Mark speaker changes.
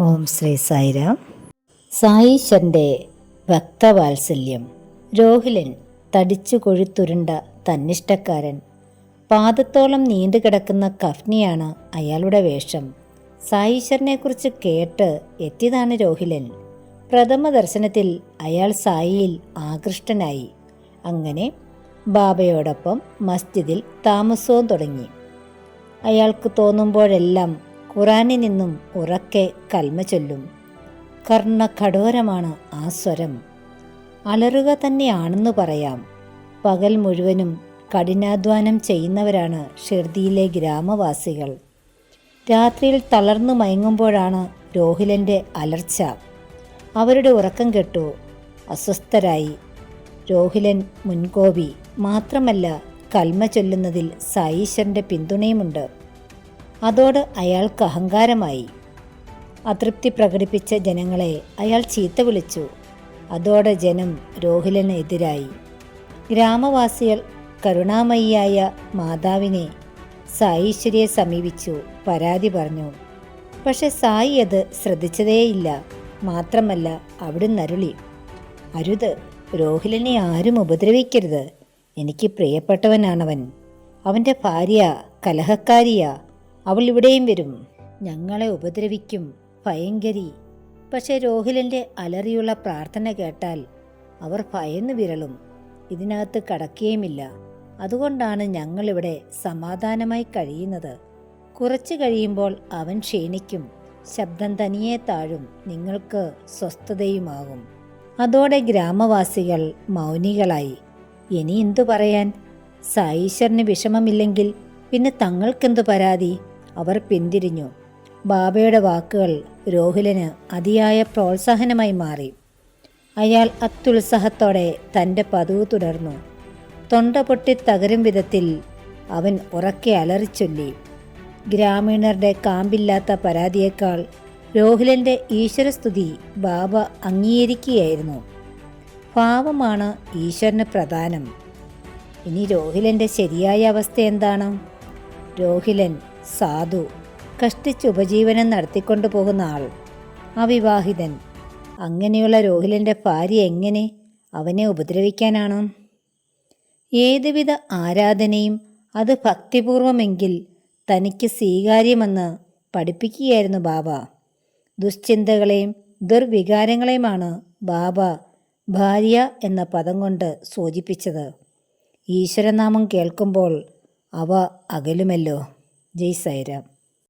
Speaker 1: ഓം ശ്രീ സായിരാം. സായീശ്വരന്റെ ഭക്തവാത്സല്യം. രോഹിലൻ തടിച്ചു കൊഴുത്തുരുണ്ട തന്നിഷ്ടക്കാരൻ. പാദത്തോളം നീണ്ടുകിടക്കുന്ന കഫ്നിയാണ് അയാളുടെ വേഷം. സായീശ്വരനെക്കുറിച്ച് കേട്ട് എത്തിയതാണ് രോഹിലൻ. പ്രഥമ ദർശനത്തിൽ അയാൾ സായിയിൽ ആകൃഷ്ടനായി. അങ്ങനെ ബാബയോടൊപ്പം മസ്ജിദിൽ താമസവും തുടങ്ങി. അയാൾക്ക് തോന്നുമ്പോഴെല്ലാം ഖുറാനിൽ നിന്നും ഉറക്കെ കൽമ ചൊല്ലും. കർണകഠോരമാണ് ആ സ്വരം. അലറുക തന്നെയാണെന്ന് പറയാം. പകൽ മുഴുവനും കഠിനാധ്വാനം ചെയ്യുന്നവരാണ് ഷിർദിയിലെ ഗ്രാമവാസികൾ. രാത്രിയിൽ തളർന്നു മയങ്ങുമ്പോഴാണ് രോഹിലന്റെ അലർച്ച. അവരുടെ ഉറക്കം കെട്ടു. അസ്വസ്ഥരായി. രോഹിലൻ മുൻകോപി. മാത്രമല്ല കൽമ ചൊല്ലുന്നതിൽ സായീശ്വരന്റെ പിന്തുണയുമുണ്ട്. അതോട് അയാൾക്ക് അഹങ്കാരമായി. അതൃപ്തി പ്രകടിപ്പിച്ച ജനങ്ങളെ അയാൾ ചീത്ത വിളിച്ചു. അതോടെ ജനം രോഹിലന് എതിരായി. ഗ്രാമവാസികൾ കരുണാമയിയായ മാതാവിനെ സായീശ്വരിയെ സമീപിച്ചു പരാതി പറഞ്ഞു. പക്ഷെ സായി അത് ശ്രദ്ധിച്ചതേയില്ല. മാത്രമല്ല അവിടുന്ന് അരുളി അരുത് രോഹിലിനെ ആരും ഉപദ്രവിക്കരുത്. എനിക്ക് പ്രിയപ്പെട്ടവനാണവൻ. അവന്റെ ഭാര്യ കലഹക്കാരിയാ. അവൾ ഇവിടെയും വരും. ഞങ്ങളെ ഉപദ്രവിക്കും ഭയങ്കരി. പക്ഷെ രോഹിലിന്റെ അലറിയുള്ള പ്രാർത്ഥന കേട്ടാൽ അവർ ഭയന്ന് വിരളും. ഇതിനകത്ത് കടക്കുകയുമില്ല. അതുകൊണ്ടാണ് ഞങ്ങളിവിടെ സമാധാനമായി കഴിയുന്നത്. കുറച്ചു കഴിയുമ്പോൾ അവൻ ക്ഷീണിക്കും. ശബ്ദം തനിയെ താഴും. നിങ്ങൾക്ക് സ്വസ്ഥതയുമാകും. അതോടെ ഗ്രാമവാസികൾ മൗനികളായി. ഇനി എന്തു പറയാൻ? സായീശ്വരന് വിഷമമില്ലെങ്കിൽ പിന്നെ തങ്ങൾക്കെന്തു പരാതി? അവർ പിന്തിരിഞ്ഞു. ബാബയുടെ വാക്കുകൾ രോഹിലിന് അതിയായ പ്രോത്സാഹനമായി മാറി. അയാൾ അത്യുത്സാഹത്തോടെ തന്റെ പതിവ് തുടർന്നു. തൊണ്ട പൊട്ടി തകരും വിധത്തിൽ അവൻ ഉറക്കെ അലറിച്ചൊല്ലി. ഗ്രാമീണരുടെ കാമ്പില്ലാത്ത പരാതിയേക്കാൾ രോഹിലന്റെ ഈശ്വരസ്തുതി ബാബ അംഗീകരിക്കുകയായിരുന്നു. ഭാവമാണ് ഈശ്വരന് പ്രധാനം. ഇനി രോഹിലന്റെ ശരിയായ അവസ്ഥ എന്താണ്? രോഹിലൻ സാധു കഷ്ടിച്ച് ഉപജീവനം നടത്തിക്കൊണ്ടു പോകുന്ന ആൾ അവിവാഹിതൻ. അങ്ങനെയുള്ള രോഹിലന്റെ ഭാര്യ എങ്ങനെ അവനെ ഉപദ്രവിക്കാനാണോ? ഏതുവിധ ആരാധനയും അത് ഭക്തിപൂർവമെങ്കിൽ തനിക്ക് സ്വീകാര്യമെന്ന് പഠിപ്പിക്കുകയായിരുന്നു ബാബ. ദുശ്ചിന്തകളെയും ദുർവികാരങ്ങളെയുമാണ് ബാബ ഭാര്യ എന്ന പദം കൊണ്ട് സൂചിപ്പിച്ചത്. ഈശ്വരനാമം കേൾക്കുമ്പോൾ അവ അകലുമല്ലോ. ജയ് സൈറാം